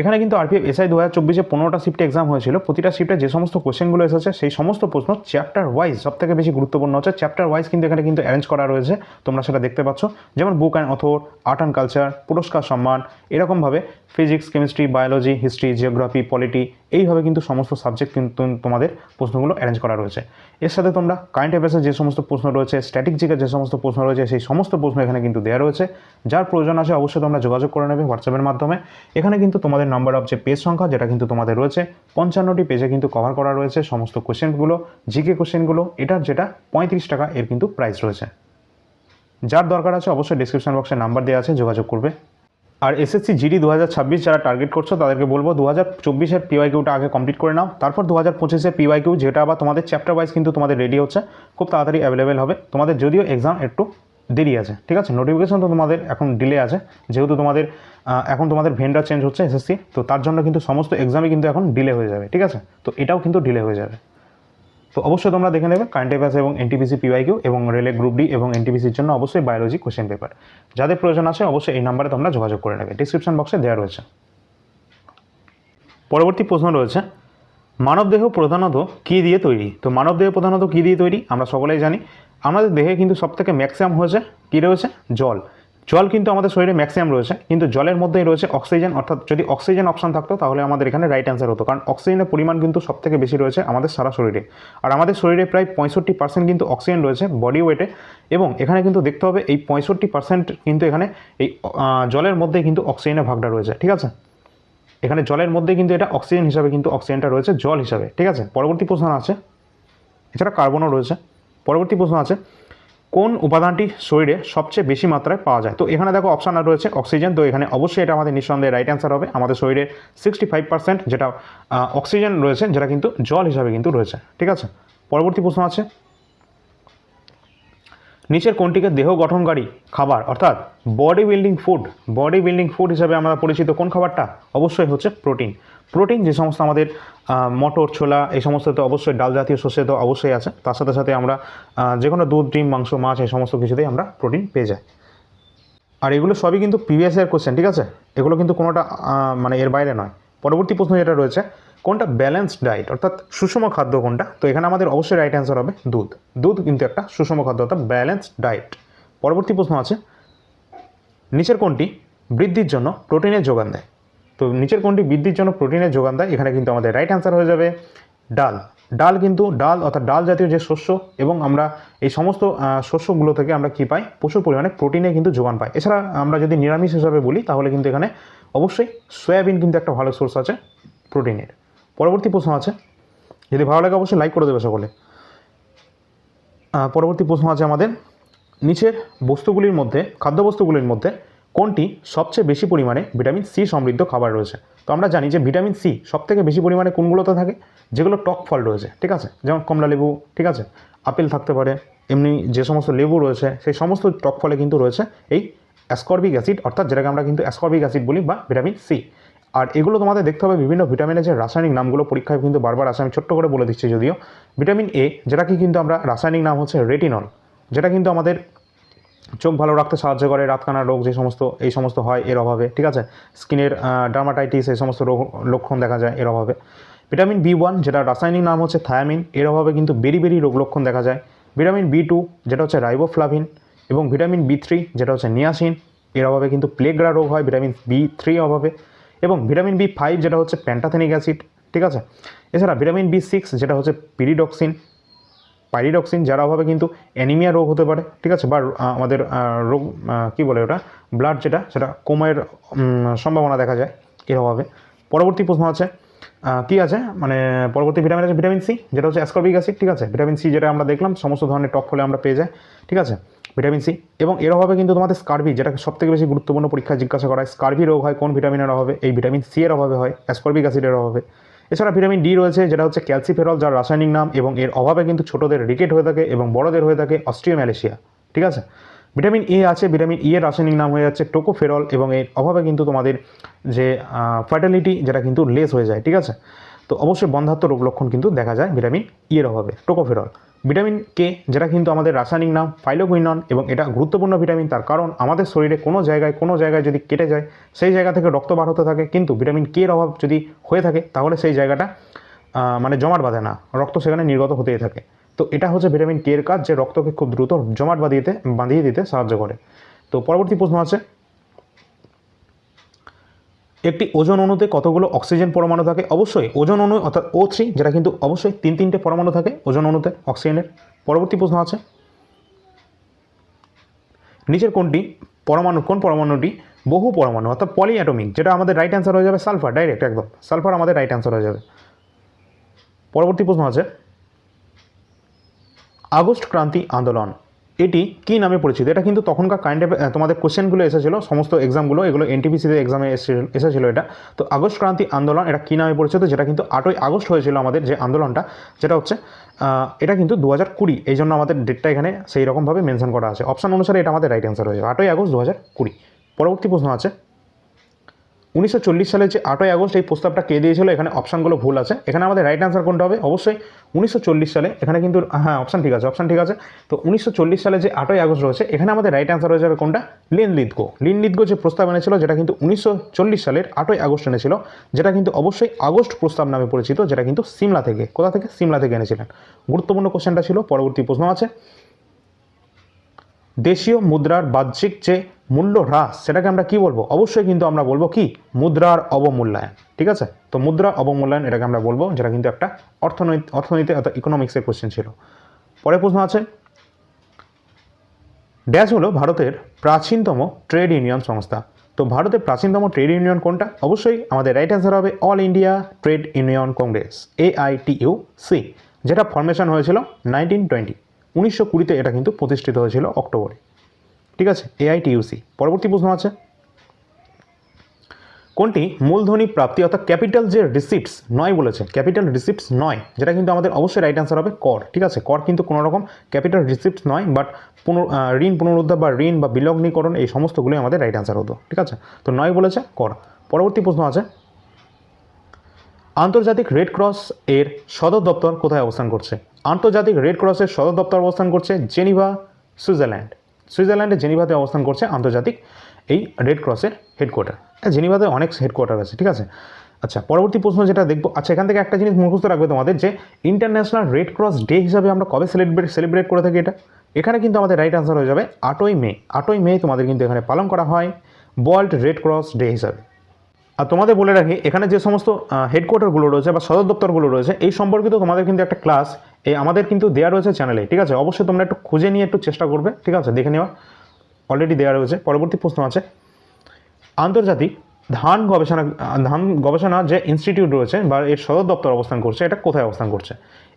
এখানে কিন্তু আরপিএফ এসআই দু হাজার চব্বিশে পনেরোটা শিফটে এক্সাম হয়েছিল। প্রতিটা শিফটে যে সমস্ত কোশ্চেনগুলো এসেছে, সেই সমস্ত প্রশ্ন চ্যাপ্টার ওয়াইজ সব থেকে বেশি গুরুত্বপূর্ণ হচ্ছে। চ্যাপ্টার ওয়াইজ কিন্তু এখানে কিন্তু অ্যারেঞ্জ করা রয়েছে। তোমরা সেটা দেখতে পাচ্ছ। যেমন book and author art and culture পুরস্কার সম্মান, এরকমভাবে physics chemistry biology history geography polity এইভাবে কিন্তু সমস্ত সাবজেক্ট কিন্তু তোমাদের প্রশ্নগুলো অ্যারেঞ্জ করা রয়েছে। এর সাথে তোমরা কারেন্ট অ্যাফেয়ার্সের যে সমস্ত প্রশ্ন রয়েছে স্ট্যাটিক যে সমস্ত প্রশ্ন রয়েছে, সেই সমস্ত প্রশ্ন এখানে কিন্তু দেওয়া রয়েছে। যার প্রয়োজন আছে অবশ্যই তোমরা যোগাযোগ করে নেবে হোয়াটসঅ্যাপের মাধ্যমে। এখানে কিন্তু তোমাদের নাম্বার অফ যে পেজ সংখ্যা, যেটা কিন্তু তোমাদের রয়েছে, পঞ্চান্নটি পেজে কিন্তু কভার করা রয়েছে সমস্ত কোশ্চেনগুলো জিকে কোশ্চেনগুলো এটার যেটা পঁয়ত্রিশ টাকা এর কিন্তু প্রাইস রয়েছে। যার দরকার আছে অবশ্যই ডিসক্রিপশন বক্সে নাম্বার দেওয়া আছে, যোগাযোগ করবে। আর এসএসসি জিডি দু হাজার ছাব্বিশ যারা টার্গেট করছ, তাদেরকে বলব দু হাজার চব্বিশের পিওয়াই কিউটা আগে কমপ্লিট করে নাও। তারপর দু হাজার পঁচিশের পিওয়াই কিউ যেটা আবার তোমাদের চ্যাপ্টার ওয়াইজ কিন্তু তোমাদের রেডি হচ্ছে, খুব তাড়াতাড়ি অ্যাভেলেবেল হবে। তোমাদের যদিও এক্সাম একটু দেরি আছে, ঠিক আছে? নোটিফিকেশন তো তোমাদের এখন ডিলে আছে, যেহেতু তোমাদের এখন তোমাদের ভেন্ডার চেঞ্জ হচ্ছে এসএসসি তো তার জন্য কিন্তু সমস্ত এক্সামই কিন্তু এখন ডিলে হয়ে যাবে, ঠিক আছে? তো এটাও কিন্তু ডিলে হয়ে যাবে। তো অবশ্যই তোমরা দেখে নেবে কারেন্ট অ্যাফেয়ার্স এবং এনটিপিসি পিওয়াইকিউ এবং রেলে গ্রুপ ডি এবং এনটিপিসির জন্য অবশ্যই বায়োলজি কোশ্চেন পেপার যাদের প্রয়োজন আছে অবশ্যই এই নাম্বারে তোমরা যোগাযোগ করে নেবে। ডিসক্রিপশন বক্সে দেওয়া রয়েছে। পরবর্তী প্রশ্ন রয়েছে, মানবদেহ প্রধানত কী দিয়ে তৈরি? তো মানবদেহ প্রধানত কী দিয়ে তৈরি? আমরা সকলেই জানি। আমাদের দেহে কিন্তু সবথেকে ম্যাক্সিমাম হয়েছে, কী রয়েছে? জল। জল কিন্তু আমাদের শরীরে ম্যাক্সিমাম রয়েছে, কিন্তু জলের মধ্যেই রয়েছে অক্সিজেন অর্থাৎ যদি অক্সিজেন অপশন থাকতো তাহলে আমাদের এখানে রাইট অ্যান্সার হতো। কারণ অক্সিজেনের পরিমাণ কিন্তু সবথেকে বেশি রয়েছে আমাদের সারা শরীরে। আর আমাদের শরীরে প্রায় পঁয়ষট্টি পার্সেন্ট কিন্তু অক্সিজেন রয়েছে বডি ওয়েটে এবং এখানে কিন্তু দেখতে হবে এই পঁয়ষট্টি পার্সেন্ট কিন্তু এখানে এই জলের মধ্যেই কিন্তু অক্সিজেনের ভাগটা রয়েছে, ঠিক আছে? এখানে জলের মধ্যে কিন্তু এটা অক্সিজেন হিসাবে কিন্তু অক্সিজেনটা রয়েছে জল হিসাবে, ঠিক আছে? পরবর্তী প্রশ্ন আছে, এছাড়া কার্বনও রয়েছে। পরবর্তী প্রশ্ন আছে কোন উপাদানটি শরীরে সবচেয়ে বেশি মাত্রায় পাওয়া যায়? তো এখানে দেখো অপশান রয়েছে অক্সিজেন তো এখানে অবশ্যই এটা আমাদের নিঃসন্দেহে রাইট অ্যান্সার হবে। আমাদের শরীরে সিক্সটি ফাইভ পার্সেন্ট যেটা অক্সিজেন রয়েছে, যেটা কিন্তু জল হিসাবে কিন্তু রয়েছে। ঠিক আছে? পরবর্তী প্রশ্ন আছে। নিচের কোনটিকে দেহ গঠনকারী খাবার অর্থাৎ body building food body building food হিসাবে আমরা পরিচিত কোন খাবারটা? অবশ্যই হচ্ছে প্রোটিন প্রোটিন, যে সমস্ত আমাদের মটর, ছোলা, এই সমস্ত তো অবশ্যই ডাল জাতীয় শস্যে তো অবশ্যই আছে। তার সাথে সাথে আমরা যে কোনো দুধ, ডিম, মাংস, মাছ, এই সমস্ত কিছুতেই আমরা প্রোটিন পেয়ে যাই। আর এগুলো সবই কিন্তু প্রিভিয়াস ইয়ার কোশ্চেন, ঠিক আছে? এগুলো কিন্তু কোনোটা মানে এর বাইরে নয়। পরবর্তী প্রশ্ন যেটা রয়েছে, কোনটা ব্যালেন্সড ডায়েট অর্থাৎ সুষম খাদ্য কোনটা? তো এখানে আমাদের অবশ্যই রাইট অ্যান্সার হবে দুধ। দুধ কিন্তু একটা সুষম খাদ্য, অর্থাৎ ব্যালেন্সড ডায়েট পরবর্তী প্রশ্ন আছে, নিচের কোনটি বৃদ্ধির জন্য প্রোটিনের যোগান দেয়? তো নিচের কোনটি বৃদ্ধির জন্য প্রোটিনের যোগান দেয়? এখানে কিন্তু আমাদের রাইট অ্যান্সার হয়ে যাবে ডাল। ডাল কিন্তু ডাল, অর্থাৎ ডাল জাতীয় যে শস্য এবং আমরা এই সমস্ত শস্যগুলো থেকে আমরা কী পাই? প্রচুর পরিমাণে প্রোটিনে কিন্তু যোগান পাই। এছাড়া আমরা যদি নিরামিষ হিসাবে বলি, তাহলে কিন্তু এখানে অবশ্যই সয়াবিন কিন্তু একটা ভালো সোর্স আছে প্রোটিনের। পরবর্তী প্রশ্ন আছে। যদি ভালো লাগে অবশ্যই লাইক করে দেবে সকলে। পরবর্তী প্রশ্ন আছে আমাদের। নিচের বস্তুগুলির মধ্যে, খাদ্যবস্তুগুলির মধ্যে কোনটি সবচেয়ে বেশি পরিমাণে ভিটামিন সি সমৃদ্ধ খাবার রয়েছে? তো আমরা জানি যে ভিটামিন সি সবথেকে বেশি পরিমাণে কোনগুলোতে থাকে? যেগুলো টক ফল রয়েছে, ঠিক আছে? যেমন কমলা লেবু, ঠিক আছে? আপেল থাকতে পারে, এমনি যে সমস্ত লেবু রয়েছে, সেই সমস্ত টক ফলে কিন্তু রয়েছে এই অ্যাসকর্বিক অ্যাসিড অর্থাৎ যেটাকে আমরা কিন্তু অ্যাসকর্বিক অ্যাসিড বলি বা ভিটামিন সি। আর এগুলো তোমাদের দেখতে হবে বিভিন্ন ভিটামিনের যে রাসায়নিক নামগুলো, পরীক্ষায় কিন্তু বারবার আসে, আমি ছোট্ট করে বলে দিচ্ছি যদিও। ভিটামিন এ যেটাকে কিন্তু আমরা রাসায়নিক নাম হচ্ছে রেটিনল যেটা কিন্তু আমাদের চোখ ভালো রাখতে সাহায্য করে, রাতকানা রোগ যে সমস্ত, এই সমস্ত হয় এর অভাবে, ঠিক আছে? স্কিনের ডার্মাটাইটিস এই সমস্ত রোগ, লক্ষণ দেখা যায় এর অভাবে। ভিটামিন বি ওয়ান যেটা রাসায়নিক নাম হচ্ছে থায়ামিন এর অভাবে কিন্তু বেরি বেরি রোগ লক্ষণ দেখা যায়। ভিটামিন বি টু যেটা হচ্ছে রাইবোফ্লাভিন এবং ভিটামিন বি থ্রি যেটা হচ্ছে নিয়াসিন এর অভাবে কিন্তু প্লেগরা রোগ হয় ভিটামিন বি থ্রি অভাবে। এবং ভিটামিন বি ফাইভ যেটা হচ্ছে প্যান্টাথেনিক অ্যাসিড ঠিক আছে? এছাড়া ভিটামিন বি সিক্স যেটা হচ্ছে পিরিডক্সিন পাইরিডক্সিন যার অভাবে কিন্তু অ্যানিমিয়া রোগ হতে পারে, ঠিক আছে? বা আমাদের রোগ কী বলে ওটা? ব্লাড যেটা, সেটা কোমের সম্ভাবনা দেখা যায় এর অভাবে পরবর্তী প্রশ্ন আছে কি আছে? মানে পরবর্তী ভিটামিন আছে ভিটামিন সি যেটা হচ্ছে অ্যাসকর্বিক অ্যাসিড ঠিক আছে? ভিটামিন সি যেটা আমরা দেখলাম, সমস্ত ধরনের টক ফলে আমরা পেয়ে যাই, ঠিক আছে? ভিটামিন সি এবং এর অভাবে কিন্তু তোমাদের স্কার্ভি যেটা সবথেকে বেশি গুরুত্বপূর্ণ পরীক্ষা জিজ্ঞাসা করা হয় স্কার্ভি রোগ হয় কোন ভিটামিনের অভাবে? এই ভিটামিন সি এর অভাবে হয় অ্যাসকর্বিক অ্যাসিডের অভাবে। এছাড়া ভিটামিন ডি রয়েছে, যেটা হচ্ছে ক্যালসিফেরল, যার রাসায়নিক নাম এবং এর অভাবে কিন্তু ছোটদের রিকেট হয়ে থাকে এবং বড়দের হয়ে থাকে অস্ট্রিওম্যালেশিয়া, ঠিক আছে? ভিটামিন এ আছে, ভিটামিন ই এর রাসায়নিক নাম হয়ে যাচ্ছে টোকোফেরল এবং এর অভাবে কিন্তু তোমাদের যে ফার্টিলিটি যেটা কিন্তু লেস হয়ে যায়, ঠিক আছে? তো অবশ্যই বন্ধাত্ম রোগ লক্ষণ কিন্তু দেখা যায় ভিটামিন ই এর অভাবে। টোকোফেরল। ভিটামিন কে যেটা কিন্তু আমাদের রাসায়নিক নাম ফাইলোকুইনন এবং এটা গুরুত্বপূর্ণ ভিটামিন, তার কারণ আমাদের শরীরে কোনো জায়গায় কোনো জায়গায় যদি কেটে যায়, সেই জায়গা থেকে রক্ত বার হতে থাকে, কিন্তু ভিটামিন কে এর অভাব যদি হয়ে থাকে, তাহলে সেই জায়গাটা মানে জমাট বাঁধে না। রক্ত সেখানে নির্গত হতেই থাকে। তো এটা হচ্ছে ভিটামিন কে এর কাজ, যে রক্তকে খুব দ্রুত জমাট বাঁধিয়ে বাঁধিয়ে দিতে সাহায্য করে। তো পরবর্তী প্রশ্ন আছে একটি ওজন অণুতে কতগুলো অক্সিজেন পরমাণু থাকে? অবশ্যই ওজন অণু অর্থাৎ ও থ্রি যেটা কিন্তু অবশ্যই তিন তিনটে পরমাণু থাকে ওজন অণুতে অক্সিজেনের। পরবর্তী প্রশ্ন আছে। নিচের কোনটি? পরমাণু, কোন পরমাণুটি? বহু পরমাণু, অর্থাৎ পলি অ্যাটমিক যেটা আমাদের রাইট অ্যান্সার হয়ে যাবে সালফার ডাইরেক্ট একদম। সালফার আমাদের রাইট অ্যান্সার হয়ে যাবে। পরবর্তী প্রশ্ন আছে। আগস্ট ক্রান্তি আন্দোলন। এটি কী নামে পরিচিত? এটা কিন্তু তখনকার কাইন্ড অফ তোমাদের কোশ্চেনগুলো এসেছিল, সমস্ত এক্সামগুলো এগুলো এনটিপিসিতে এক্সামে এসেছিল এটা। তো আগস্ট ক্রান্তি আন্দোলন, এটা কী নামে পরিচিত? যেটা কিন্তু আটই আগস্ট হয়েছিল আমাদের যে আন্দোলনটা, যেটা হচ্ছে এটা কিন্তু দু হাজার কুড়ি, এই জন্য আমাদের ডেটটা এখানে সেই রকমভাবে মেনশন করা আছে। অপশান অনুসারে এটা আমাদের রাইট অ্যান্সার হয়েছে আটই আগস্ট দু হাজার কুড়ি। পরবর্তী প্রশ্ন আছে। উনিশশো চল্লিশ সালে যে আটই আগস্ট এই প্রস্তাবটা কে দিয়েছিল? এখানে অপশানগুলো ভুল আছে। এখানে আমাদের রাইট অ্যান্সার কোনটা হবে? অবশ্যই উনিশশো চল্লিশ সালে, এখানে কিন্তু হ্যাঁ অপশান ঠিক আছে অপশান ঠিক আছে। তো উনিশশো চল্লিশ সালে যে আটই আগস্ট রয়েছে, এখানে আমাদের রাইট অ্যান্সার হয়ে যাবে কোনটা? লিন লিদগো লিন লিদগো যে প্রস্তাব এনেছিল, যেটা কিন্তু উনিশশো চল্লিশ সালের আটই আগস্ট এনেছিল, যেটা কিন্তু অবশ্যই আগস্ট প্রস্তাব নামে পরিচিত, যেটা কিন্তু সিমলা থেকে, কোথা থেকে? সিমলা থেকে এনেছিলেন। গুরুত্বপূর্ণ কোশ্চেনটা ছিল, পরবর্তী প্রশ্ন আছে। দেশীয় মুদ্রার বাহ্যিক যে মূল্য হ্রাস, সেটাকে আমরা কি বলব? অবশ্যই কিন্তু আমরা বলব কি? মুদ্রার অবমূল্যায়ন, ঠিক আছে? তো মুদ্রা অবমূল্যায়ন এটাকে আমরা বলব, যেটা কিন্তু একটা অর্থনৈতিক অর্থনীতি অর্থাৎ ইকোনমিক্সের কোশ্চেন ছিল। পরের প্রশ্ন আছে। ড্যাশ হলো ভারতের প্রাচীনতম ট্রেড ইউনিয়ন সংস্থা। তো ভারতের প্রাচীনতম ট্রেড ইউনিয়ন কোনটা? অবশ্যই আমাদের রাইট অ্যান্সার হবে All India Trade Union Congress AITUC যেটা ফরমেশন হয়েছিল নাইনটিন টোয়েন্টি উনিশশো কুড়িতে এটা কিন্তু প্রতিষ্ঠিত হয়েছিল অক্টোবরে। ঠিক আছে? এআইটিইউসি পরবর্তী প্রশ্ন আছে। কোনটি মূলধনী প্রাপ্তি অর্থাৎ ক্যাপিটাল যে রিসিপ্টস নয় বলেছে, ক্যাপিটাল রিসিপ্টস নয়, যেটা কিন্তু আমাদের অবশ্যই রাইট অ্যান্সার হবে কর, ঠিক আছে? কর কিন্তু কোনো রকম ক্যাপিটাল রিসিপ্টস নয় বাট পুনর ঋণ পুনরুদ্ধার বা ঋণ বা বিলগ্নীকরণ এই সমস্তগুলোই আমাদের রাইট অ্যান্সার হতো, ঠিক আছে? তো নয় বলেছে কর। পরবর্তী প্রশ্ন আছে। আন্তর্জাতিক রেড ক্রস এর সদর দপ্তর কোথায় অবস্থান করছে? আন্তর্জাতিক রেড ক্রসের সদর দপ্তর অবস্থান করছে জেনিভা, সুইজারল্যান্ড। সুইজারল্যান্ডের জেনিভাতে অবস্থান করছে আন্তর্জাতিক এই রেড ক্রসের হেডকোয়ার্টার হ্যাঁ জেনিভাতে অনেক হেডকোয়ার্টার আছে, ঠিক আছে? আচ্ছা পরবর্তী প্রশ্ন যেটা দেখব আচ্ছা এখান থেকে একটা জিনিস মুখস্থ রাখবে তোমাদের যে ইন্টারন্যাশনাল রেড ক্রস ডে হিসাবে আমরা কবে সেলিব্রেট সেলিব্রেট করে থাকি এটা? এখানে কিন্তু আমাদের রাইট আনসার হয়ে যাবে আটই মে। আটই মে তোমাদের কিন্তু এখানে পালন করা হয় ওয়ার্ল্ড রেড ক্রস ডে হিসাবে। আর তোমাদের বলে রাখি, এখানে যে সমস্ত হেডকোয়ার্টারগুলো রয়েছে বা সদর দপ্তরগুলো রয়েছে, এই সম্পর্কিত তোমাদের কিন্তু একটা ক্লাস এই আমাদের কিন্তু দেওয়া রয়েছে চ্যানেলে ঠিক আছে? অবশ্যই তোমরা একটু খুঁজে নিয়ে একটু চেষ্টা করবে, ঠিক আছে? দেখে নেওয়া অলরেডি দেওয়া রয়েছে, পরবর্তী প্রশ্ন আছে। আন্তর্জাতিক ধান গবেষণা ধান গবেষণা যে ইনস্টিটিউট রয়েছে বা এর সদর দপ্তর অবস্থান করছে, এটা কোথায় অবস্থান করছে?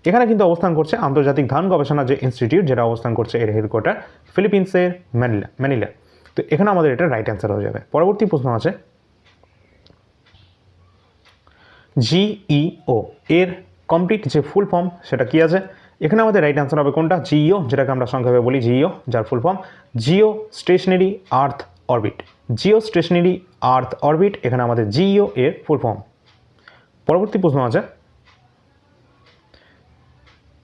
এখানে কিন্তু অবস্থান করছে আন্তর্জাতিক ধান গবেষণা যে ইনস্টিটিউট যেটা অবস্থান করছে এর হেডকোয়ার্টার ফিলিপিন্সের ম্যানিলা ম্যানিলা তো এখানে আমাদের এটা রাইট অ্যান্সার হয়ে যাবে। পরবর্তী প্রশ্ন আছে। জিইও এর কমপ্লিট যে ফুল ফর্ম সেটা কি আছে? এখানে আমাদের রাইট অ্যান্সার হবে কোনটা? জিইও যেটাকে আমরা সংক্ষেপে বলি জিও যার full form geo stationary earth orbit geo stationary earth orbit এখানে আমাদের জিইও এর ফুল ফর্ম পরবর্তী প্রশ্ন আছে।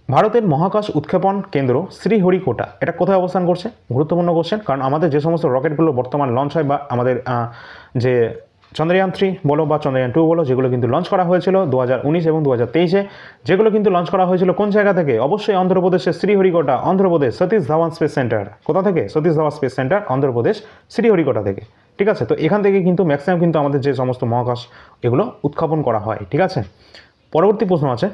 ভারতের মহাকাশ উৎক্ষেপণ কেন্দ্র শ্রীহরিকোটা, এটা কোথায় অবস্থান করছে? গুরুত্বপূর্ণ কোশ্চেন কারণ আমাদের যে সমস্ত রকেটগুলো বর্তমান লঞ্চ হয় বা আমাদের যে চন্দ্রয়ান থ্রি বলো বা চন্দ্রয়ান টু বলো, যেগুলো কিন্তু লঞ্চ করা হয়েছিল দু হাজার উনিশ এবং দু তেইশে, যেগুলো কিন্তু লঞ্চ করা হয়েছিল কোন জায়গা থেকে? অবশ্যই অন্ধ্রপ্রদেশের শ্রীহরিকোটা, অন্ধ্রপ্রদেশ সতীশ ধাওয়ান স্পেস সেন্টার। কোথা থেকে? সতীশ ধাওয়ান স্পেস সেন্টার, অন্ধ্রপ্রদেশ শ্রীহরিকোটা থেকে। ঠিক আছে? তো এখান থেকে কিন্তু ম্যাক্সিমাম কিন্তু আমাদের যে সমস্ত মহাকাশ, এগুলো উৎক্ষেপণ করা হয়। ঠিক আছে? পরবর্তী প্রশ্ন আছে।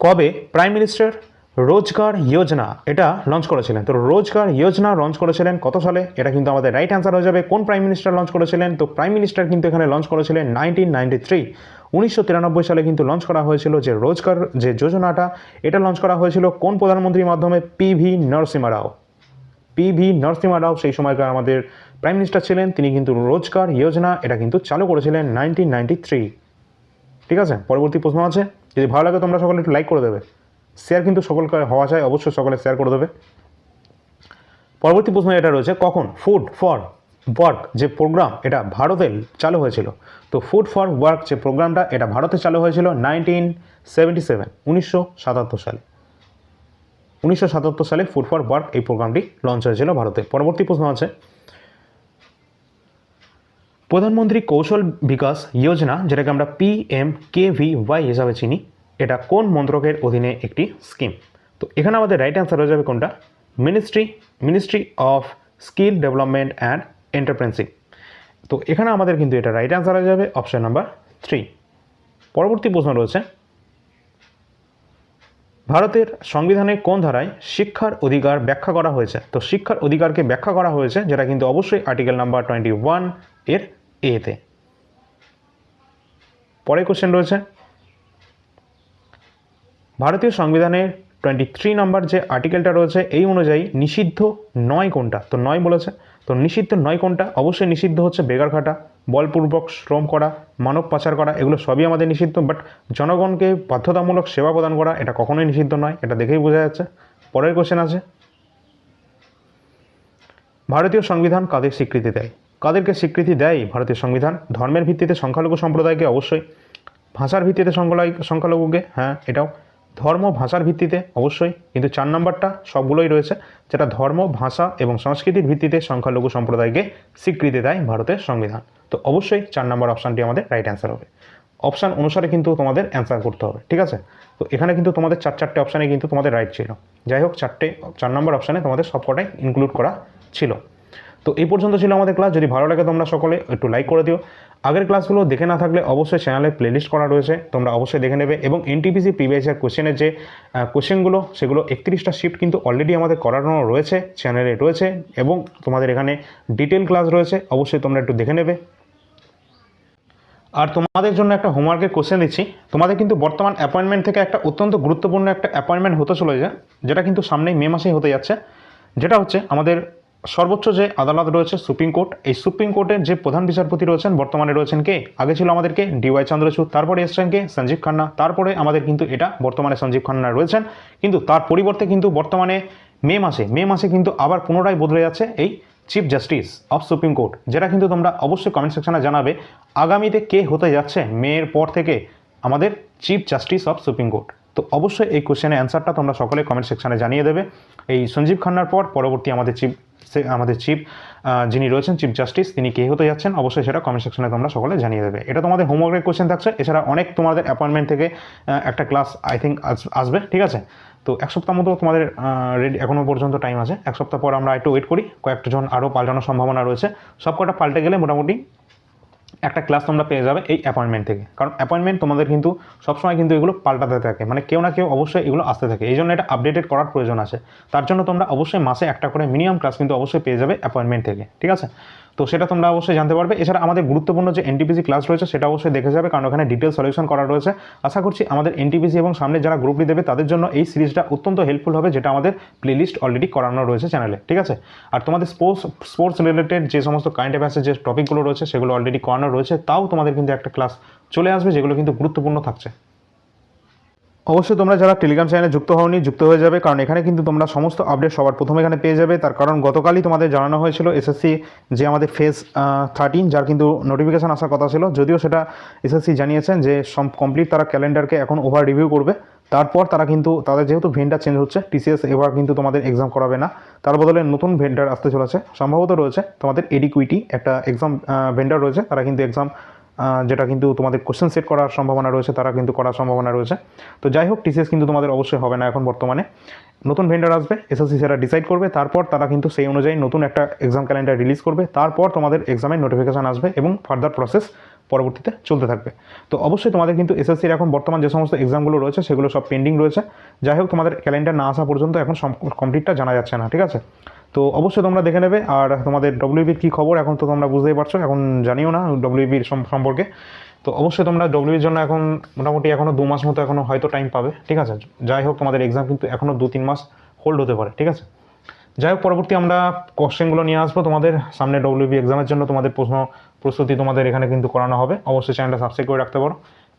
কবে? প্রাইম মিনিস্টার রোজগার যোজনা, এটা লঞ্চ করেছিলেন। তো রোজগার যোজনা লঞ্চ করেছিলেন কত সালে? এটা কিন্তু আমাদের রাইট অ্যান্সার হয়ে যাবে। কোন প্রাইম মিনিস্টার লঞ্চ করেছিলেন? তো প্রাইম মিনিস্টার কিন্তু এখানে লঞ্চ করেছিলেন নাইনটিন নাইনটি থ্রি উনিশশো তিরানব্বই সালে কিন্তু লঞ্চ করা হয়েছিল যে রোজগার যে যোজনাটা, এটা লঞ্চ করা হয়েছিল কোন প্রধানমন্ত্রীর মাধ্যমে? P V Narasimha Rao. P V Narasimha Rao সেই সময়কার আমাদের প্রাইম মিনিস্টার ছিলেন। তিনি কিন্তু রোজগার যোজনা, এটা কিন্তু চালু করেছিলেন নাইনটিন নাইনটি থ্রি ঠিক আছে? পরবর্তী প্রশ্ন আছে। যদি ভালো লাগে তোমরা সকলে একটু লাইক করে দেবে। শেয়ার কিন্তু সকলকে হওয়া চাই, অবশ্যই সকলে শেয়ার করে দেবে। পরবর্তী প্রশ্ন এটা রয়েছে, কখন ফুড ফর ওয়ার্ক যে প্রোগ্রাম এটা ভারতে চালু হয়েছিল। তো ফুড ফর ওয়ার্ক যে প্রোগ্রামটা এটা ভারতে চালু হয়েছিল নাইনটিন সেভেন্টি সেভেন উনিশশো সাতাত্তর সালে। উনিশশো সাতাত্তর সালে ফুড ফর ওয়ার্ক এই প্রোগ্রামটি লঞ্চ হয়েছিল ভারতে। পরবর্তী প্রশ্ন আছে, প্রধানমন্ত্রী কৌশল বিকাশ যোজনা, যেটাকে আমরা P M K V Y হিসাবে চিনি এটা কোন মন্ত্রকের অধীনে একটি স্কিম তো এখানে আমাদের রাইট অ্যান্সার হয়ে যাবে কোনটা? Ministry ministry of skill development and entrepreneurship তো এখানে আমাদের কিন্তু এটা রাইট অ্যান্সার হয়ে যাবে অপশন নাম্বার থ্রি পরবর্তী প্রশ্ন রয়েছে, ভারতের সংবিধানে কোন ধারায় শিক্ষার অধিকার ব্যাখ্যা করা হয়েছে? তো শিক্ষার অধিকারকে ব্যাখ্যা করা হয়েছে, যেটা কিন্তু অবশ্যই আর্টিকেল নাম্বার টোয়েন্টি ওয়ানের এতে পরে কোশ্চেন রয়েছে ভারতীয় সংবিধানের টোয়েন্টি থ্রি নাম্বার যে আর্টিকেলটা রয়েছে, এই অনুযায়ী নিষিদ্ধ নয় কোনটা? তো নয় বলেছে। তো নিষিদ্ধ নয় কোনটা? অবশ্যই নিষিদ্ধ হচ্ছে বেগার খাটা বলপূর্বক শ্রম করা, মানব পাচার করা, এগুলো সবই আমাদের নিষিদ্ধ। বাট জনগণকে বাধ্যতামূলক সেবা প্রদান করা, এটা কখনোই নিষিদ্ধ নয়। এটা দেখেই বোঝা যাচ্ছে। পরের কোশ্চেন আছে। ভারতীয় সংবিধান কাদের স্বীকৃতি দেয়? কাদেরকে স্বীকৃতি দেয় ভারতীয় সংবিধান? ধর্মের ভিত্তিতে সংখ্যালঘু সম্প্রদায়কে অবশ্যই। ভাষার ভিত্তিতে সংখ্যালঘু সংখ্যালঘুকে হ্যাঁ এটাও। ধর্ম, ভাষার ভিত্তিতে, অবশ্যই। কিন্তু চার নম্বরটা সবগুলোই রয়েছে, যেটা ধর্ম, ভাষা এবং সংস্কৃতির ভিত্তিতে সংখ্যালঘু সম্প্রদায়কে স্বীকৃতি দেয় ভারতের সংবিধান। তো অবশ্যই চার নম্বর অপশানটি আমাদের রাইট অ্যান্সার হবে। অপশান অনুসারে কিন্তু তোমাদের অ্যান্সার করতে হবে, ঠিক আছে? তো এখানে কিন্তু তোমাদের চার চারটে অপশানে কিন্তু তোমাদের রাইট ছিল। যাই হোক, চারটে, চার নম্বর অপশানে তোমাদের সবকটাই ইনক্লুড করা ছিল। তো এই পর্যন্ত ছিল আমাদের ক্লাস যদি ভালো লাগে তোমরা সকলে একটু লাইক করে দিও। আগের ক্লাসগুলো দেখে না থাকলে অবশ্যই চ্যানেলে প্লেলিস্ট করা রয়েছে, তোমরা অবশ্যই দেখে নেবে এবং এনটিপিসি প্রিভিয়াস ইয়ার কোশ্চেনের যে কোশ্চেনগুলো সেগুলো একত্রিশটা শিফট কিন্তু অলরেডি আমাদের করানো রয়েছে চ্যানেলে রয়েছে এবং তোমাদের এখানে ডিটেল ক্লাস রয়েছে, অবশ্যই তোমরা একটু দেখে নেবে। আর তোমাদের জন্য একটা হোমওয়ার্কের কোশ্চেন দিচ্ছি। তোমাদের কিন্তু বর্তমান অ্যাপয়েন্টমেন্ট থেকে একটা অত্যন্ত গুরুত্বপূর্ণ একটা অ্যাপয়েন্টমেন্ট হতে চলে যায় যেটা কিন্তু সামনেই মে মাসেই হতে যাচ্ছে, যেটা হচ্ছে আমাদের সর্বোচ্চ যে আদালত রয়েছে, সুপ্রিম কোর্ট, এই সুপ্রিম কোর্টের যে প্রধান বিচারপতি রয়েছেন, বর্তমানে রয়েছেন কে? আগে ছিল আমাদেরকে ডিওয়াই চন্দ্রচূড়, তারপরে এসছেন কে? সঞ্জীব খান্না, তারপরে আমাদের কিন্তু এটা বর্তমানে সঞ্জীব খান্না রয়েছেন। কিন্তু তার পরিবর্তে কিন্তু বর্তমানে মে মাসে মে মাসে কিন্তু আবার পুনরায় বদলে যাচ্ছে এই Chief Justice of Supreme Court, যেটা কিন্তু তোমরা অবশ্যই কমেন্ট সেকশনে জানাবে, আগামীতে কে হতে যাচ্ছে মেয়ের পর থেকে আমাদের Chief Justice of Supreme Court. তো অবশ্যই এই কোশ্চেনের অ্যান্সারটা তোমরা সকলে কমেন্ট সেকশনে জানিয়ে দেবে। এই সঞ্জীব খান্নার পর পরবর্তী আমাদের চিফ আমাদের চিফ যিনি রয়েছেন, চিফ জাস্টিস, তিনি কে হতে যাচ্ছেন, অবশ্যই সেটা কমেন্ট সেকশনে তোমরা সকলে জানিয়ে দেবে। এটা তোমাদের হোমওয়ার্কের কোয়েশ্চেন থাকছে, এছাড়া অনেক তোমাদের অ্যাপয়েন্টমেন্ট থেকে একটা ক্লাস আই থিঙ্ক আসবে, ঠিক আছে? তো এক সপ্তাহ মতো তোমাদের রেডি এখনও পর্যন্ত টাইম আছে। এক সপ্তাহ পর আমরা একটু ওয়েট করি কয়েকটা জন আরও পাল্টানোর সম্ভাবনা রয়েছে। সব কটা পাল্টে গেলে মোটামুটি একটা ক্লাস তোমরা পেয়ে যাবে এই অ্যাপয়েন্টমেন্ট থেকে। কারণ অ্যাপয়েন্টমেন্ট তোমাদের কিন্তু সবসময় কিন্তু এগুলো পাল্টাতে থাকে। মানে কেউ না কেউ অবশ্যই এগুলো আসতে থাকে। এই জন্য এটা আপডেটেড করার প্রয়োজন আছে। তার জন্য তোমরা অবশ্যই মাসে একটা করে মিনিমাম ক্লাস কিন্তু অবশ্যই পেয়ে যাবে অ্যাপয়েন্টমেন্ট থেকে। ঠিক আছে? তো সেটা তোমরা অবশ্যই জানতে পারবে। এছাড়া আমাদের গুরুত্বপূর্ণ যে এনটিপিসি ক্লাস রয়েছে সেটা অবশ্যই দেখে যাবে, কারণ ওখানে ডিটেল সলিউশন করা রয়েছে। আশা করছি আমাদের এনটিপিসি এবং সামনে যারা গ্রুপটি দেবে তাদের জন্য এই সিরিজটা অত্যন্ত হেল্পফুল হবে, যেটা আমাদের প্লেলিস্ট অলরেডি করানো রয়েছে চ্যানেলে ঠিক আছে? আর তোমাদের স্পোর্টস স্পোর্টস রিলেটেড যে সমস্ত কারেন্ট অ্যাফেয়ার্সের যে টপিকগুলো রয়েছে, সেগুলো অলরেডি করানো রয়েছে, তাও তোমাদের কিন্তু একটা ক্লাস চলে আসবে, যেগুলো কিন্তু গুরুত্বপূর্ণ থাকছে। অবশ্যই তোমরা যারা টেলিগ্রাম চ্যানেলে যুক্ত হওনি, যুক্ত হয়ে যাবে, কারণ এখানে কিন্তু তোমরা সমস্ত আপডেট সবার প্রথমে এখানে পেয়ে যাবে। তার কারণ গতকালই তোমাদের জানানো হয়েছিল এসএসসি যে আমাদের ফেজ থার্টিন যার কিন্তু নোটিফিকেশান আসার কথা ছিল। যদিও সেটা এসএসসি জানিয়েছেন যে সম কমপ্লিট তারা ক্যালেন্ডারকে এখন ওভার রিভিউ করবে। তারপর তারা কিন্তু, তাদের যেহেতু ভেন্ডার চেঞ্জ হচ্ছে টিসিএস এবার কিন্তু তোমাদের এক্সাম করাবে না। তার বদলে নতুন ভেন্ডার আসতে চলেছে। সম্ভবত রয়েছে তোমাদের এডিকুইটি একটা এক্সাম ভেন্ডার রয়েছে। তারা কিন্তু এক্সাম যেটা কিন্তু তোমাদের কোশ্চেন সেট করার সম্ভাবনা রয়েছে, তারা কিন্তু করার সম্ভাবনা রয়েছে। তো যাই হোক টিসিএস কিন্তু তোমাদের অবশ্যই হবে না এখন বর্তমানে। নতুন ভেন্ডার আসবে এসএসসি সেটা ডিসাইড করবে, তারপর তারা কিন্তু সেই অনুযায়ী নতুন একটা এক্সাম ক্যালেন্ডার রিলিজ করবে, তারপর তোমাদের এক্সামের নোটিফিকেশান আসবে এবং ফার্দার প্রসেস পরবর্তীতে চলতে থাকবে। তো অবশ্যই তোমাদের কিন্তু এসএসসির এখন বর্তমান যে সমস্ত এক্সামগুলো রয়েছে, সেগুলো সব পেন্ডিং রয়েছে। যাই হোক, তোমাদের ক্যালেন্ডার না আসা পর্যন্ত এখন কমপ্লিটটা জানা যাচ্ছে না, ঠিক আছে? তো অবশ্যই তোমরা দেখে নেবে। আর তোমাদের ডব্লিউবির কী খবর? এখন তো তোমরা বুঝতেই পারছ, এখন জানিও না ডব্লিউবির সম্পর্কে। তো অবশ্যই তোমরা ডব্লিউবির জন্য এখন মোটামুটি এখনও দু মাস মতো এখনও হয়তো টাইম পাবে, ঠিক আছে? যাই হোক, তোমাদের এক্সাম কিন্তু এখনও দু তিন মাস হোল্ড হতে পারে, ঠিক আছে? যাই হোক, পরবর্তী আমরা কোশ্চেনগুলো নিয়ে আসব। তোমাদের সামনে ডব্লিউবি এক্সামের জন্য তোমাদের প্রশ্ন প্রস্তুতি তোমাদের এখানে কিন্তু করানো হবে। অবশ্যই চ্যানেলটা সাবস্ক্রাইব করে রাখতে পারো।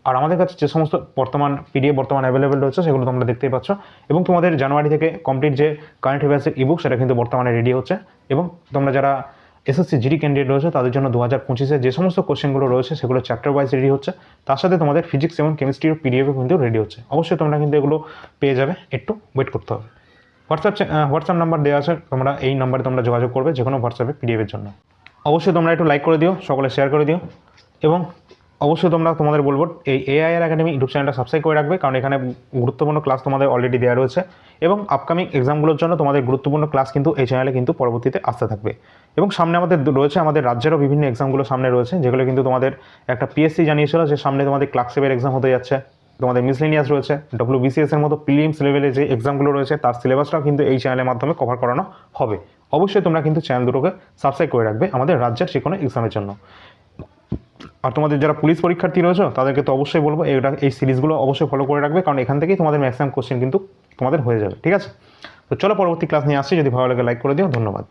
আর আমাদের কাছে যে সমস্ত বর্তমান পিডিএফ বর্তমান অ্যাভেলেবেল রয়েছে, সেগুলো তোমরা দেখতেই পাচ্ছ। এবং তোমাদের জানুয়ারি থেকে কমপ্লিট যে কারেন্ট অ্যাফেয়ার্সের ইবুক সেটা কিন্তু বর্তমানে রেডি হচ্ছে। এবং তোমরা যারা এসএসসি জিডি ক্যান্ডিডেট রয়েছে, তাদের জন্য দু হাজার পঁচিশে যে সমস্ত কোশ্চেনগুলো রয়েছে, সেগুলো চ্যাপ্টার ওয়াইজ রেডি হচ্ছে। তার সাথে তোমাদের ফিজিক্স এবং কেমিস্ট্রির পিডিএফও কিন্তু রেডি হচ্ছে। অবশ্যই তোমরা কিন্তু এগুলো পেয়ে যাবে। একটু ওয়েট করতে হবে। হোয়াটসঅ্যাপ হোয়াটসঅ্যাপ নাম্বার দেওয়া আছে, তোমরা এই নাম্বারে তোমরা যোগাযোগ করবে যে কোনো হোয়াটসঅ্যাপে পিডিএফের জন্য। অবশ্যই তোমরা একটু লাইক করে দিও, সকলে শেয়ার করে দিও। এবং অবশ্যই তোমরা তোমাদের বলব, এই এআইআর একাডেমি ইউটিউব চ্যানেলটা সাবস্ক্রাইব করে রাখবে, কারণ এখানে গুরুত্বপূর্ণ ক্লাস তোমাদের অলরেডি দেওয়া রয়েছে এবং আপকামিং এক্সামগুলোর জন্য তোমাদের গুরুত্বপূর্ণ ক্লাস কিন্তু এই চ্যানেলে কিন্তু পরবর্তীতে আসতে থাকবে। এবং সামনে আমাদের রয়েছে আমাদের রাজ্যেরও বিভিন্ন এক্সামগুলো সামনে রয়েছে, যেগুলো কিন্তু তোমাদের একটা পিএসসি জানিয়েছিল যে সামনে তোমাদের ক্লার্কশিপের এক্সাম হতে যাচ্ছে। তোমাদের মিসলেনিয়াস রয়েছে ডব্লিউ বিসিএস এর মতো প্রিলিমস লেভেলে যে এক্সামগুলো রয়েছে, তার সিলেবাসটাও কিন্তু এই চ্যানেলের মাধ্যমে কভার করানো হবে। অবশ্যই তোমরা কিন্তু চ্যানেল দুটোকে সাবস্ক্রাইব করে রাখবে আমাদের রাজ্যের যে কোনো এক্সামের জন্য। আর তোমাদের যারা পুলিশ পরীক্ষার্থী রয়েছে, তাদেরকে তো অবশ্যই বলব এটা এই সিরিজগুলো অবশ্যই ফলো করে রাখবে, কারণ এখান থেকেই তোমাদের ম্যাক্সিমাম কোশ্চেন কিন্তু তোমাদের হয়ে যাবে, ঠিক আছে? তো চলো পরবর্তী ক্লাস নিয়ে আসছি, যদি ভালো লাগে লাইক করে দিও, ধন্যবাদ।